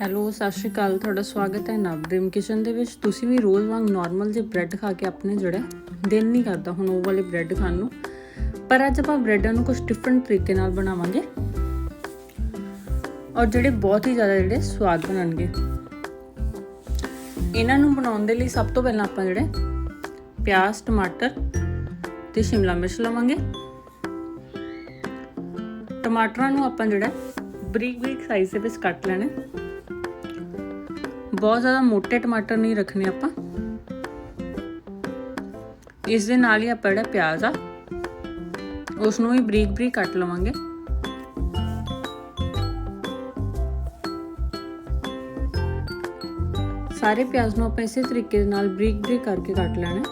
Hello ਸਤਿ ਸ਼੍ਰੀ ਅਕਾਲ। ਤੁਹਾਡਾ ਸਵਾਗਤ ਹੈ ਨਵਦੀਮ ਕਿਚਨ ਦੇ ਵਿੱਚ। ਤੁਸੀਂ ਵੀ ਰੋਜ਼ ਵਾਂਗ ਨਾਰਮਲ ਜੇ ਬ੍ਰੈਡ ਖਾ ਕੇ ਆਪਣੇ ਜਿਹੜਾ ਦਿਲ ਨਹੀਂ ਕਰਦਾ ਹੁਣ ਉਹ ਵਾਲੇ ਬ੍ਰੈਡ ਖਾਣ ਨੂੰ। ਪਰ ਅੱਜ ਆਪਾਂ ਬ੍ਰੈਡਾਂ ਨੂੰ ਕੁਝ ਡਿਫਰੈਂਟ ਤਰੀਕੇ ਨਾਲ ਬਣਾਵਾਂਗੇ। ਔਰ ਜਿਹੜੇ ਬਹੁਤ ਹੀ ਜ਼ਿਆਦਾ ਜਿਹੜੇ ਸਵਾਦ ਬਣਨਗੇ। ਇਹਨਾਂ ਨੂੰ ਬਣਾਉਣ ਦੇ ਲਈ ਸਭ ਤੋਂ ਪਹਿਲਾਂ ਆਪਾਂ ਜਿਹੜੇ ਪਿਆਜ਼, ਟਮਾਟਰ ਤੇ ਸ਼ਿਮਲਾ ਮਿਰਚ ਲਵਾਂਗੇ। ਟਮਾਟਰਾਂ ਨੂੰ ਆਪਾਂ ਜਿਹੜਾ ਬਰੀਕ ਬਰੀਕ ਸਾਈਜ਼ ਦੇ ਵਿੱਚ ਕੱਟ ਲੈਣਾ ਬਹੁਤ ਜ਼ਿਆਦਾ ਮੋٹے ਟਮਾਟਰ ਨਹੀਂ ਰੱਖਣੇ ਆਪਾਂ। ਇਸ ਦੇ ਨਾਲ ਹੀ ਆਪਾਂ ਜਿਹੜਾ ਪਿਆਜ਼ ਆ ਉਸ ਨੂੰ ਵੀ ਬਰੀਕ ਬਰੀਕ ਕੱਟ ਲਵਾਂਗੇ। ਸਾਰੇ ਪਿਆਜ਼ ਨੂੰ ਆਪਾਂ ਇਸੇ ਤਰੀਕੇ ਦੇ ਨਾਲ ਬਰੀਕ ਬਰੀਕ ਕਰਕੇ ਕੱਟ ਲੈਣਾ।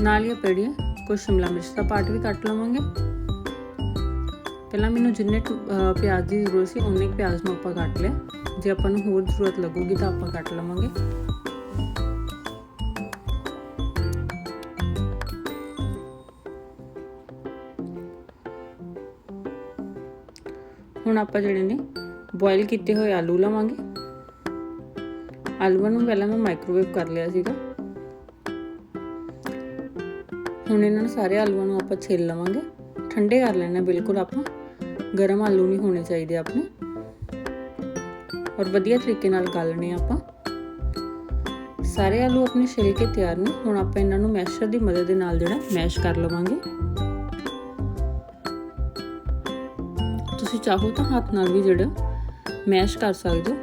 ਨਾਲ ਹੀ ਆਪਾਂ ਜਿਹੜੀ ਕੁਝ ਸ਼ਿਮਲਾ ਮਿਰਚ ਦਾ ਪਾਰਟ ਵੀ ਕੱਟ ਲਵਾਂਗੇ। ਪਹਿਲਾਂ ਮੈਨੂੰ ਜਿੰਨੇ ਪਿਆਜ਼ ਦੀ ਜ਼ਰੂਰਤ ਸੀ ਉਨੇ ਪਿਆਜ਼ ਨੂੰ ਆਪਾਂ ਕੱਟ ਲਿਆ। ਜੇ ਆਪਾਂ ਨੂੰ ਹੋਰ ਜ਼ਰੂਰਤ ਲੱਗੂਗੀ ਤਾਂ ਆਪਾਂ ਕੱਟ ਲਵਾਂਗੇ। ਹੁਣ ਆਪਾਂ ਜਿਹੜੇ ਨੇ ਬੋਇਲ ਕੀਤੇ ਹੋਏ ਆਲੂ ਲਵਾਂਗੇ। ਆਲੂਆਂ ਨੂੰ ਪਹਿਲਾਂ ਮੈਂ ਮਾਈਕ੍ਰੋਵੇਵ ਕਰ ਲਿਆ ਸੀਗਾ। ਹੁਣ ਇਹਨਾਂ ਨੂੰ ਸਾਰੇ ਆਲੂਆਂ ਨੂੰ ਆਪਾਂ ਛਿੱਲ ਲਵਾਂਗੇ। ਠੰਡੇ ਕਰ ਲੈਣਾ, ਬਿਲਕੁਲ ਆਪਾਂ। ਗਰਮ ਆਲੂ ਨਹੀਂ ਹੋਣੇ ਚਾਹੀਦੇ ਆਪਣੇ। ਔਰ ਵਧੀਆ ਤਰੀਕੇ ਨਾਲ ਗਾਲਣੇ ਆਪਾਂ। ਸਾਰੇ ਆਲੂ ਆਪਣੇ ਛਿਲ ਕੇ ਤਿਆਰ ਨੇ। ਹੁਣ ਆਪਾਂ ਇਹਨਾਂ ਨੂੰ ਮੈਸ਼ਰ ਦੀ ਮਦਦ ਦੇ ਨਾਲ ਜਿਹੜਾ ਮੈਸ਼ ਕਰ ਲਵਾਂਗੇ। ਤੁਸੀਂ ਚਾਹੋ ਤਾਂ ਹੱਥ ਨਾਲ ਵੀ ਜਿਹੜਾ ਮੈਸ਼ ਕਰ ਸਕਦੇ ਹੋ।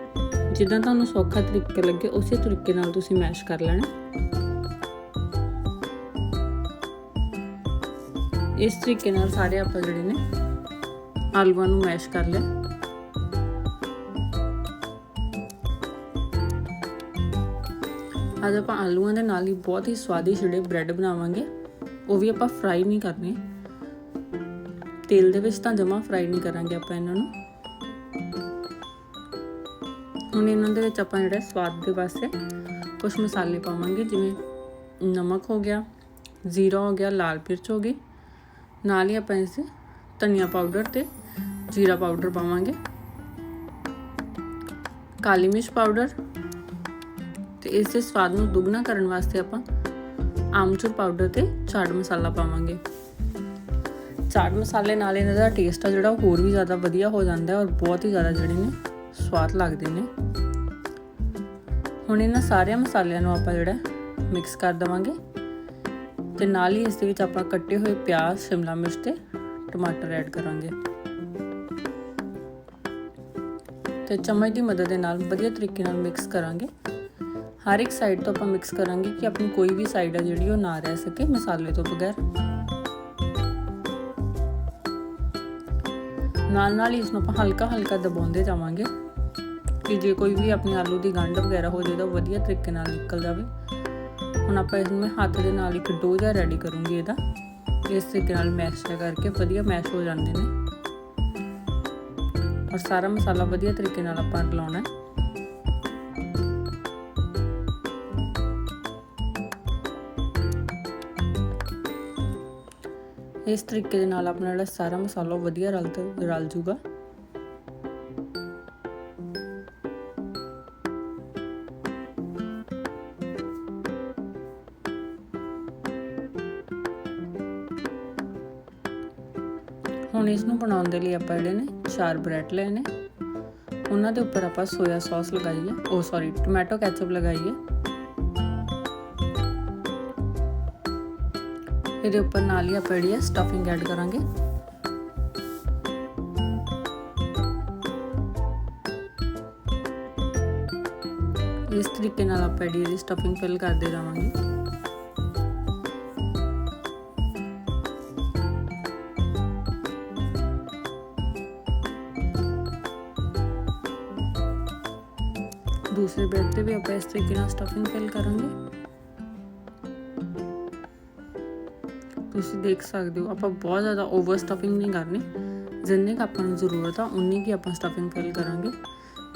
ਜਿੱਦਾਂ ਤੁਹਾਨੂੰ ਸੌਖਾ ਤਰੀਕਾ ਲੱਗੇ, ਉਸੇ ਤਰੀਕੇ ਨਾਲ ਤੁਸੀਂ ਮੈਸ਼ ਕਰ ਲੈਣਾ। ਇਸ ਤਰੀਕੇ ਨਾਲ ਸਾਰੇ ਆਪਾਂ ਜਿਹੜੇ ਨੇ ਆਲੂਆਂ ਨੂੰ ਮੈਸ਼ ਕਰ ਲਿਆ। ਅੱਜ ਆਪਾਂ ਆਲੂਆਂ ਦੇ ਨਾਲ ਹੀ ਬਹੁਤ ਹੀ ਸਵਾਦੀ ਜਿਹੜੇ ਬ੍ਰੈਡ ਬਣਾਵਾਂਗੇ, ਉਹ ਵੀ ਆਪਾਂ ਫਰਾਈ ਨਹੀਂ ਕਰਨੇ। ਤੇਲ ਦੇ ਵਿੱਚ ਤਾਂ ਜਮਾ ਫਰਾਈ ਨਹੀਂ ਕਰਾਂਗੇ ਆਪਾਂ ਇਹਨਾਂ ਨੂੰ। ਹੁਣ ਇਹਨਾਂ ਦੇ ਵਿੱਚ ਆਪਾਂ ਜਿਹੜਾ ਸਵਾਦ ਦੇ ਵਾਸਤੇ ਕੁਝ ਮਸਾਲੇ ਪਾਵਾਂਗੇ, ਜਿਵੇਂ ਨਮਕ ਹੋ ਗਿਆ, ਜ਼ੀਰਾ ਹੋ ਗਿਆ, ਲਾਲ ਮਿਰਚ ਹੋ ਗਈ। ਨਾਲ ਹੀ ਆਪਾਂ ਇਸ ਧਨੀਆ ਪਾਊਡਰ ਤੇ ਜੀਰਾ ਪਾਊਡਰ ਪਾਵਾਂਗੇ। ਕਾਲੀ ਮਿਰਚ ਪਾਊਡਰ ਤੇ ਇਸ ਦੇ ਸਵਾਦ ਨੂੰ ਦੁੱਗਣਾ ਕਰਨ ਵਾਸਤੇ ਆਪਾਂ ਆਮਚੂਰ ਪਾਊਡਰ ਤੇ ਚਾਟ ਮਸਾਲਾ ਪਾਵਾਂਗੇ। ਚਾਟ ਮਸਾਲੇ ਨਾਲ ਇਹਨਾਂ ਦਾ ਟੇਸਟ ਆ ਜਿਹੜਾ ਉਹ ਹੋਰ ਵੀ ਜ਼ਿਆਦਾ ਵਧੀਆ ਹੋ ਜਾਂਦਾ ਹੈ ਔਰ ਬਹੁਤ ਹੀ ਜ਼ਿਆਦਾ ਜਿਹੜੇ ਨੇ ਸਵਾਦ ਲੱਗਦੇ ਨੇ। ਹੁਣ ਇਹਨਾਂ ਸਾਰਿਆਂ ਮਸਾਲਿਆਂ ਨੂੰ ਆਪਾਂ ਜਿਹੜਾ ਮਿਕਸ ਕਰ ਦਵਾਂਗੇ। ਤੇ ਨਾਲ ਹੀ ਇਸ ਦੇ ਵਿੱਚ ਆਪਾਂ ਕੱਟੇ ਹੋਏ ਪਿਆਜ਼, ਸ਼ਿਮਲਾ ਮਿਰਚ ਤੇ ਟਮਾਟਰ ਐਡ ਕਰਾਂਗੇ। ਤੇ ਚਮਚ ਦੀ ਮਦਦ ਦੇ ਨਾਲ ਵਧੀਆ ਤਰੀਕੇ ਨਾਲ ਮਿਕਸ ਕਰਾਂਗੇ। ਹਰ ਇੱਕ ਸਾਈਡ ਤੋਂ ਆਪਾਂ ਮਿਕਸ ਕਰਾਂਗੇ ਕਿ ਆਪਣੀ ਕੋਈ ਵੀ ਸਾਈਡ ਆ ਜਿਹੜੀ ਉਹ ਨਾ ਰਹਿ ਸਕੇ ਮਸਾਲੇ ਤੋਂ ਬਗੈਰ। ਨਾਲ ਨਾਲ ਇਸ ਨੂੰ ਆਪਾਂ ਹਲਕਾ ਹਲਕਾ ਦਬਾਉਂਦੇ ਜਾਵਾਂਗੇ ਕਿ ਜੇ ਕੋਈ ਵੀ ਆਪਣੇ ਆਲੂ ਦੀ ਗੰਢ ਵਗੈਰਾ ਹੋ ਜਾਵੇ ਤਾਂ ਵਧੀਆ ਤਰੀਕੇ ਨਾਲ ਨਿਕਲ ਜਾਵੇ। ਹੁਣ ਆਪਾਂ ਇਸ ਨੂੰ ਹੱਥ ਦੇ ਨਾਲ ਇੱਕ ਡੋਜ਼ਾ ਰੈਡੀ ਕਰੂੰਗੀ ਇਹਦਾ। ਇਸ ਤਰੀਕੇ ਨਾਲ ਮੈਸ਼ ਕਰਕੇ ਵਧੀਆ ਮੈਸ਼ ਹੋ ਜਾਂਦੇ ਨੇ। ਔਰ ਸਾਰਾ ਮਸਾਲਾ ਵਧੀਆ ਤਰੀਕੇ ਨਾਲ ਆਪਾਂ ਰਲਾਉਣਾ ਹੈ। ਇਸ ਤਰੀਕੇ ਦੇ ਨਾਲ ਆਪਣਾ ਜਿਹੜਾ ਸਾਰਾ ਮਸਾਲਾ ਵਧੀਆ ਰਲ ਰਲ ਜੂਗਾ। ਹੁਣ ਇਸ ਨੂੰ ਬਣਾਉਣ ਦੇ ਲਈ ਆਪਾਂ ਜਿਹੜੇ ਨੇ ਚਾਰ ਬ੍ਰੈਡ ਲਏ ਨੇ। ਉਹਨਾਂ ਦੇ ਉੱਪਰ ਆਪਾਂ ਸੋਇਆ ਸੌਸ ਲਗਾਈ ਹੈ। ਉਹ ਸੌਰੀ ਟੋਮੈਟੋ ਕੈਚਅਪ ਲਗਾਈ ਹੈ। ਇਹਦੇ ਉੱਪਰ ਨਾਲ ਹੀ ਆਪਾਂ ਜਿਹੜੀ ਸਟਫਿੰਗ ਐਡ ਕਰਾਂਗੇ। ਇਸ ਤਰੀਕੇ ਨਾਲ ਆਪਾਂ ਜਿਹੜੀ ਸਟਫਿੰਗ ਫਿਲ ਕਰਦੇ ਜਾਵਾਂਗੇ ਦੂਸਰੇ ਬ੍ਰੈਡ ਤੇ ਵੀ ਆਪਾਂ ਇਸ ਤਰੀਕੇ ਨਾਲ ਸਟਫਿੰਗ ਫਿਲ ਕਰਾਂਗੇ। ਤੁਸੀਂ ਦੇਖ ਸਕਦੇ ਹੋ, ਆਪਾਂ ਬਹੁਤ ਜ਼ਿਆਦਾ ਓਵਰ ਸਟਫਿੰਗ ਨਹੀਂ ਕਰਨੀ। ਜਿੰਨੇ ਕ ਆਪਾਂ ਨੂੰ ਜ਼ਰੂਰਤ ਆ, ਉਨੀ ਕੀ ਆਪਾਂ ਸਟਫਿੰਗ ਫਿਲ ਕਰਾਂਗੇ।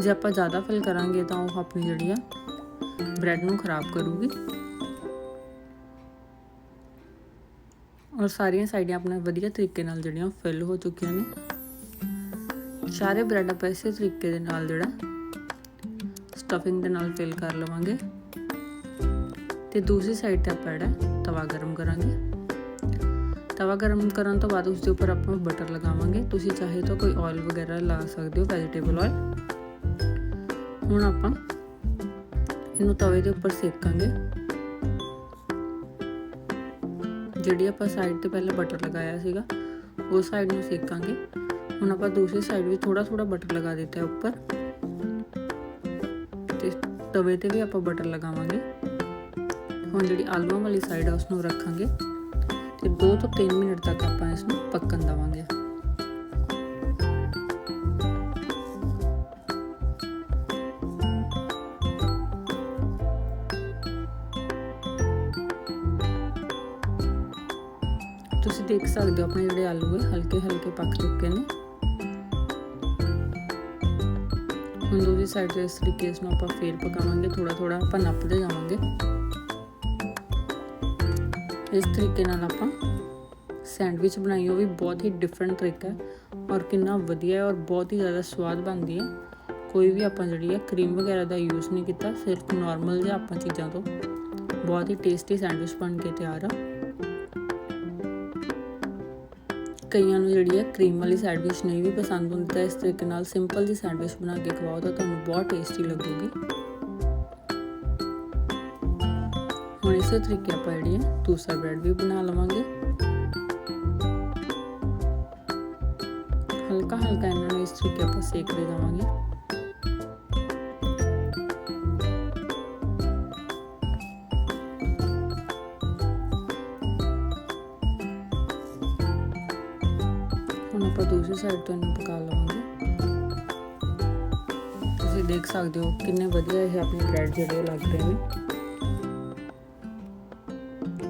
ਜੇ ਆਪਾਂ ਜ਼ਿਆਦਾ ਫਿਲ ਕਰਾਂਗੇ ਤਾਂ ਉਹ ਆਪਣੀ ਜਿਹੜੀ ਆ ਬ੍ਰੈਡ ਨੂੰ ਖਰਾਬ ਕਰੂਗੀ। ਔਰ ਸਾਰੀਆਂ ਸਾਈਡਾਂ ਆਪਣੇ ਵਧੀਆ ਤਰੀਕੇ ਨਾਲ ਜਿਹੜੀਆਂ ਫਿਲ ਹੋ ਚੁੱਕੀਆਂ ਨੇ। ਸਾਰੇ ਬ੍ਰੈਡ ਆਪਾਂ ਇਸੇ ਤਰੀਕੇ ਦੇ ਨਾਲ ਜਿਹੜਾ ਸਟਫਿੰਗ ਦੇ ਨਾਲ ਫਿਲ ਕਰ ਲਵਾਂਗੇ। ਤੇ ਦੂਸਰੀ ਸਾਈਡ ਤੇ ਆਪਾਂ ਜਿਹੜਾ ਤਵਾ ਗਰਮ ਕਰਾਂਗੇ। ਤਵਾ ਗਰਮ ਕਰਨ ਤੋਂ ਬਾਅਦ ਉਸ ਦੇ ਉੱਪਰ ਆਪਾਂ ਬਟਰ ਲਗਾਵਾਂਗੇ। ਤੁਸੀਂ ਚਾਹੇ ਤਾਂ ਕੋਈ ਆਇਲ ਵਗੈਰਾ ਲਾ ਸਕਦੇ ਹੋ ਵੈਜੀਟੇਬਲ ਆਇਲ ਹੁਣ ਆਪਾਂ ਇਹਨੂੰ ਤਵੇ ਦੇ ਉੱਪਰ ਸੇਕਾਂਗੇ। ਜਿਹੜੀ ਆਪਾਂ ਸਾਈਡ ਤੇ ਪਹਿਲਾਂ ਬਟਰ ਲਗਾਇਆ ਸੀਗਾ, ਉਹ ਸਾਈਡ ਨੂੰ ਸੇਕਾਂਗੇ। ਹੁਣ ਆਪਾਂ ਦੂਸਰੀ ਸਾਈਡ ਵੀ ਥੋੜਾ ਥੋੜਾ ਬਟਰ ਲਗਾ ਦਿੱਤਾ ਹੈ ਉੱਪਰ। ਤਵੇ ਤੇ ਵੀ ਆਪਾਂ ਬਟਰ ਲਗਾਵਾਂਗੇ। ਹੁਣ ਜਿਹੜੀ ਆਲੂਆਂ ਵਾਲੀ ਸਾਈਡ ਆ ਉਸ ਨੂੰ ਰੱਖਾਂਗੇ ਤੇ 2 ਤੋਂ 3 ਮਿੰਟ ਤੱਕ ਆਪਾਂ ਇਸ ਨੂੰ ਪੱਕਣ ਦਵਾਂਗੇ। ਤੁਸੀਂ ਦੇਖ ਸਕਦੇ ਹੋ ਆਪਣੇ ਜਿਹੜੇ ਆਲੂ ਹੈ ਹਲਕੇ ਹਲਕੇ ਪੱਕ ਚੁੱਕੇ ਨੇ। ਹੁਣ ਦੂਜੀ ਸਾਈਡ ਤੇ ਇਸ ਤਰੀਕੇ ਇਸ ਨੂੰ ਆਪਾਂ ਫੇਰ ਪਕਾਵਾਂਗੇ ਥੋੜਾ ਥੋੜਾ ਆਪਾਂ ਨੱਪਦੇ ਜਾਵਾਂਗੇ। ਇਸ ਤਰੀਕੇ ਨਾਲ ਆਪਾਂ ਸੈਂਡਵਿਚ ਬਣਾਈ, ਉਹ ਵੀ ਬਹੁਤ ਹੀ ਡਿਫਰੈਂਟ ਤਰੀਕਾ ਹੈ ਔਰ ਕਿੰਨਾ ਵਧੀਆ ਹੈ ਔਰ ਬਹੁਤ ਹੀ ਜ਼ਿਆਦਾ ਸਵਾਦ ਬਣਦੀ ਹੈ। ਕੋਈ ਵੀ ਆਪਾਂ ਜਿਹੜੀ ਹੈ ਕਰੀਮ ਵਗੈਰਾ ਦਾ ਯੂਜ਼ ਨਹੀਂ ਕੀਤਾ, ਸਿਰਫ ਨਾਰਮਲ ਜਿਹਾ ਆਪਾਂ ਚੀਜ਼ਾਂ ਤੋਂ ਬਹੁਤ ਹੀ ਟੇਸਟੀ ਸੈਂਡਵਿਚ ਬਣ ਕੇ ਤਿਆਰ ਆ। ਕਈਆਂ ਨੂੰ ਜਿਹੜੀ ਹੈ ਕਰੀਮ ਵਾਲੀ ਸੈਂਡਵਿਚ ਨਹੀਂ ਵੀ ਪਸੰਦ ਹੁੰਦੀ, ਤਾਂ ਇਸ ਤਰੀਕੇ ਨਾਲ ਸਿੰਪਲ ਜੀ ਸੈਂਡਵਿਚ ਬਣਾ ਕੇ ਖਵਾਓ ਤਾਂ ਤੁਹਾਨੂੰ ਬਹੁਤ ਟੇਸਟੀ ਲੱਗੂਗੀ। ਹੁਣ ਇਸੇ ਤਰੀਕੇ ਆਪਾਂ ਜਿਹੜੀ ਹੈ ਦੂਸਰਾ ਬ੍ਰੈਡ ਵੀ ਬਣਾ ਲਵਾਂਗੇ। ਹਲਕਾ ਹਲਕਾ ਇਹਨਾਂ ਨੂੰ ਇਸ ਤਰੀਕੇ ਆਪਾਂ ਸੇਕਦੇ ਜਾਵਾਂਗੇ ਦੂਸਰੀ ਸਾਈਡ ਤੋਂ ਇਹਨੂੰ ਪਕਾ ਲਵਾਂਗੇ। ਤੁਸੀਂ ਦੇਖ ਸਕਦੇ ਹੋ ਕਿੰਨੇ ਵਧੀਆ ਇਹ ਆਪਣੇ ਬ੍ਰੈਡ ਜਿਹੜੇ ਲੱਗ ਰਹੇ ਨੇ।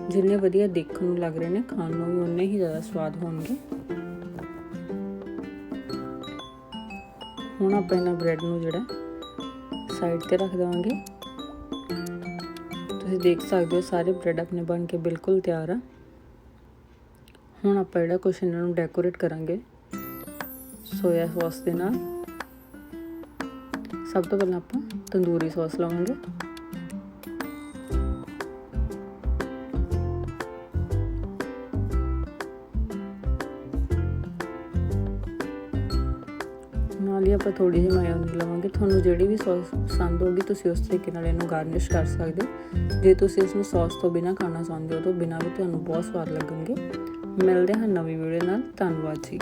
ਜਿੰਨੇ ਵਧੀਆ ਦੇਖਣ ਨੂੰ ਲੱਗ ਰਹੇ ਨੇ, ਖਾਣ ਨੂੰ ਵੀ ਉਨੇ ਹੀ ਜ਼ਿਆਦਾ ਸਵਾਦ ਹੋਣਗੇ। ਹੁਣ ਆਪਾਂ ਇਹਨਾਂ ਬ੍ਰੈਡ ਨੂੰ ਜਿਹੜਾ ਸਾਈਡ ਤੇ ਰੱਖ ਦਵਾਂਗੇ। ਤੁਸੀਂ ਦੇਖ ਸਕਦੇ ਹੋ ਸਾਰੇ ਬ੍ਰੈਡ ਆਪਣੇ ਬਣ ਕੇ ਬਿਲਕੁਲ ਤਿਆਰ ਆ। ਹੁਣ ਆਪਾਂ ਜਿਹੜਾ ਕੁਛ ਇਹਨਾਂ ਨੂੰ ਡੈਕੋਰੇਟ ਕਰਾਂਗੇ। ਸੋਇਆ ਸੌਸ ਦੇ ਨਾਲ। ਸਭ ਤੋਂ ਪਹਿਲਾਂ ਆਪਾਂ ਤੰਦੂਰੀ ਸੌਸ ਲਵਾਂਗੇ। ਨਾਲ ਹੀ ਆਪਾਂ ਥੋੜੀ ਜਿਹੀ ਮਾਇਓਨੀਜ਼ ਲਵਾਂਗੇ। ਤੁਹਾਨੂੰ ਜਿਹੜੀ ਵੀ ਸੌਸ ਪਸੰਦ ਹੋਗੀ ਤੁਸੀਂ ਉਸ ਤਰੀਕੇ ਨਾਲ ਇਹਨੂੰ ਗਾਰਨਿਸ਼ ਕਰ ਸਕਦੇ ਹੋ। ਜੇ ਤੁਸੀਂ ਇਸ ਨੂੰ ਸੌਸ ਤੋਂ ਬਿਨਾ ਖਾਣਾ ਚਾਹੁੰਦੇ ਹੋ, ਤਾਂ ਬਿਨਾ ਵੀ ਤੁਹਾਨੂੰ ਬਹੁਤ ਸਵਾਦ ਲੱਗਣਗੇ। ਮਿਲਦੇ ਹਾਂ ਨਵੀਂ ਵੀਡੀਓ ਨਾਲ। ਧੰਨਵਾਦ ਜੀ।